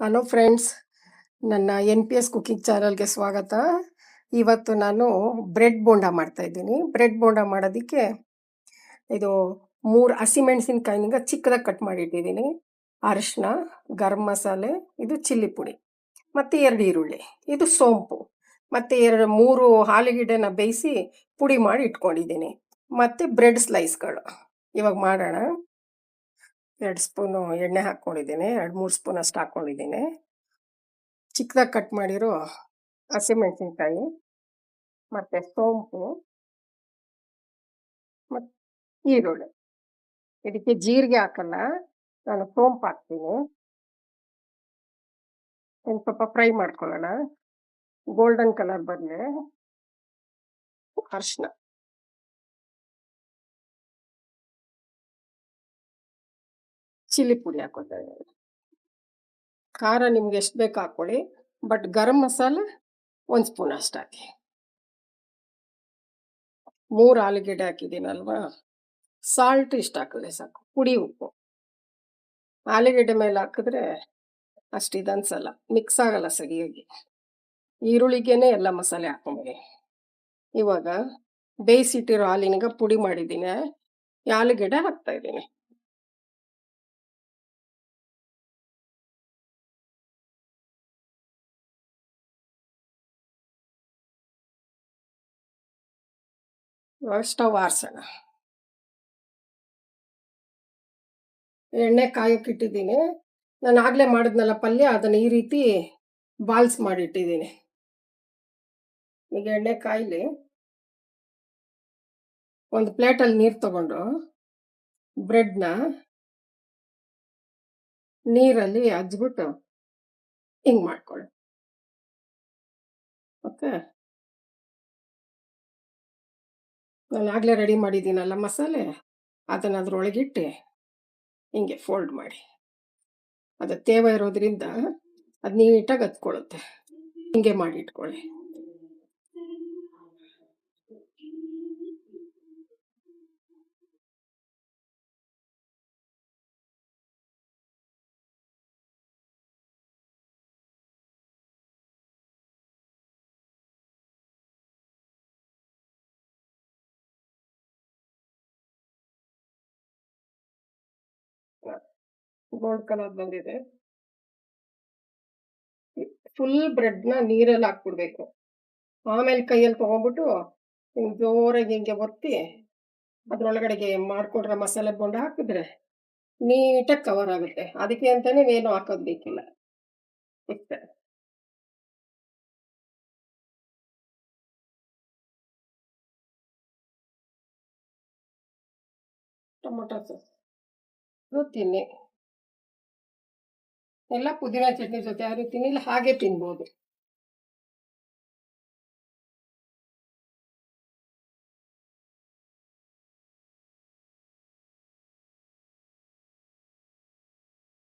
Hello friends, ನನ್ನ N P S cooking ಚಾನಲ್ಗೆ ಸ್ವಾಗತ. ಇವತ್ತು ನಾನು ಬ್ರೆಡ್ ಬೋಂಡ ಮಾಡ್ತಾ ಇದ್ದೀನಿ. ಬ್ರೆಡ್ ಬೋಂಡ ಮಾಡೋದಕ್ಕೆ ಇದು ಮೂರು ಹಸಿಮೆಣಸಿನ್ಕಾಯಿನಿಂದ ಚಿಕ್ಕದಾಗಿ ಕಟ್ ಮಾಡಿಟ್ಟಿದ್ದೀನಿ. ಅರಿಶಿನ ಗರಂ ಮಸಾಲೆ, ಇದು ಚಿಲ್ಲಿ ಪುಡಿ, ಮತ್ತು ಎರಡು ಈರುಳ್ಳಿ, ಇದು ಸೋಂಪು, ಮತ್ತು ಎರಡು ಮೂರು ಆಲೂಗೆಡ್ಡೆನ ಬೇಯಿಸಿ ಪುಡಿ ಮಾಡಿ ಇಟ್ಕೊಂಡಿದ್ದೀನಿ. ಮತ್ತು ಬ್ರೆಡ್ ಸ್ಲೈಸ್ಗಳು. ಇವಾಗ ಮಾಡೋಣ. ಎರಡು ಸ್ಪೂನು ಎಣ್ಣೆ ಹಾಕ್ಕೊಂಡಿದ್ದೀನಿ, ಎರಡು ಮೂರು ಸ್ಪೂನ್ ಅಷ್ಟು ಹಾಕ್ಕೊಂಡಿದ್ದೀನಿ. ಚಿಕ್ಕದಾಗಿ ಕಟ್ ಮಾಡಿರೋ ಹಸಿಮೆಣಸಿನ್ಕಾಯಿ, ಮತ್ತು ಸೋಂಪು ಮತ್ತು ಈರುಳ್ಳಿ. ಇದಕ್ಕೆ ಜೀರಿಗೆ ಹಾಕಲ್ಲ, ನಾನು ಸೋಂಪು ಹಾಕ್ತೀನಿ. ಒಂದು ಸ್ವಲ್ಪ ಫ್ರೈ ಮಾಡ್ಕೊಳ್ಳೋಣ. ಗೋಲ್ಡನ್ ಕಲರ್ ಬರಲಿ. ಅರಿಶಿನ. ಚಿಲ್ಲಿ ಪುಡಿ ಹಾಕೋತಾ ಇದ್ದೀನಿ ಖಾರ ನಿಮ್ಗೆ ಎಷ್ಟು ಬೇಕು ಹಾಕ್ಕೊಳ್ಳಿ, ಬಟ್ ಗರಂ ಮಸಾಲ ಒಂದು ಸ್ಪೂನ್ ಅಷ್ಟು ಹಾಕಿ. ಮೂರು ಆಲೂಗೆಡ್ಡೆ ಹಾಕಿದ್ದೀನಲ್ವಾ? ಸಾಲ್ಟ್ ಇಷ್ಟು ಹಾಕಿದ್ರೆ ಸಾಕು, ಪುಡಿ ಉಪ್ಪು. ಆಲೂಗೆಡ್ಡೆ ಮೇಲೆ ಹಾಕಿದ್ರೆ ಅಷ್ಟು ಇದು ಅನ್ಸಲ್ಲ ಮಿಕ್ಸ್ ಆಗಲ್ಲ ಸರಿಯಾಗಿ. ಈರುಳ್ಳಿಗೇನೆ ಎಲ್ಲ ಮಸಾಲೆ ಹಾಕೊಂಬಿಡಿ ಇವಾಗ ಬೇಯಿಸಿಟ್ಟಿರೋ ಹಾಲಿನಿಗೆ ಪುಡಿ ಮಾಡಿದ್ದೀನಿ, ಆಲೂಗೆಡ್ಡೆ ಹಾಕ್ತಾ ಇದ್ದೀನಿ. ಇವಾಗ ಸ್ಟವ್ ಆರಿಸೋಣ ಎಣ್ಣೆ ಕಾಯಕ್ಕೆ ಇಟ್ಟಿದ್ದೀನಿ. ನಾನು ಆಗಲೇ ಮಾಡಿದ್ನಲ್ಲ ಪಲ್ಯ, ಅದನ್ನು ಈ ರೀತಿ ಬಾಲ್ಸ್ ಮಾಡಿಟ್ಟಿದ್ದೀನಿ ಈಗ ಎಣ್ಣೆ ಕಾಯಲಿ ಒಂದು ಪ್ಲೇಟಲ್ಲಿ ನೀರು ತಗೊಂಡು, ಬ್ರೆಡ್ನ ನೀರಲ್ಲಿ ಹಚ್ಬಿಟ್ಟು ಹಿಂಗೆ ಮಾಡ್ಕೊಳ್ಳಿ ಓಕೆ? ನಾನು ಆಗಲೇ ರೆಡಿ ಮಾಡಿದ್ದೀನಲ್ಲ ಮಸಾಲೆ? ಅದನ್ನು ಅದ್ರೊಳಗಿಟ್ಟು ಹಿಂಗೆ ಫೋಲ್ಡ್ ಮಾಡಿ. ಅದು ತೇವ ಇರೋದ್ರಿಂದ ಅದು ನೀಟಾಗಿ ಹತ್ಕೊಳ್ಳುತ್ತೆ ಹಿಂಗೆ ಮಾಡಿ ಇಟ್ಕೊಳ್ಳಿ. ಗೋಲ್ಡ್ ಕಲರ್ ಬಂದಿದೆ ಫುಲ್ ಬ್ರೆಡ್ನ ನೀರಲ್ಲಿ ಹಾಕ್ಬಿಡ್ಬೇಕು. ಆಮೇಲೆ ಕೈಯಲ್ಲಿ ತಗೊಂಡ್ಬಿಟ್ಟು ಜೋರಾಗಿ ಹಿಂಗೆ ಒತ್ತಿ ಅದ್ರೊಳಗಡೆಗೆ ಮಾಡ್ಕೊಂಡ್ರೆ ಮಸಾಲೆ ಬೊಂಡ ಹಾಕಿದ್ರೆ ನೀಟಾಗಿ ಕವರ್ ಆಗುತ್ತೆ. ಅದಕ್ಕೆ ಅಂತಾನೆ ಏನು ಹಾಕೋದ್ ಬೇಕಿಲ್ಲ. Tomato sauce. ಇದು ತಿನ್ನಿ ಎಲ್ಲ ಪುದೀನ ಚಟ್ನಿ ಜೊತೆ ಯಾರು ತಿನ್ನಿಲ್ಲ ಹಾಗೆ ತಿನ್ಬೋದು.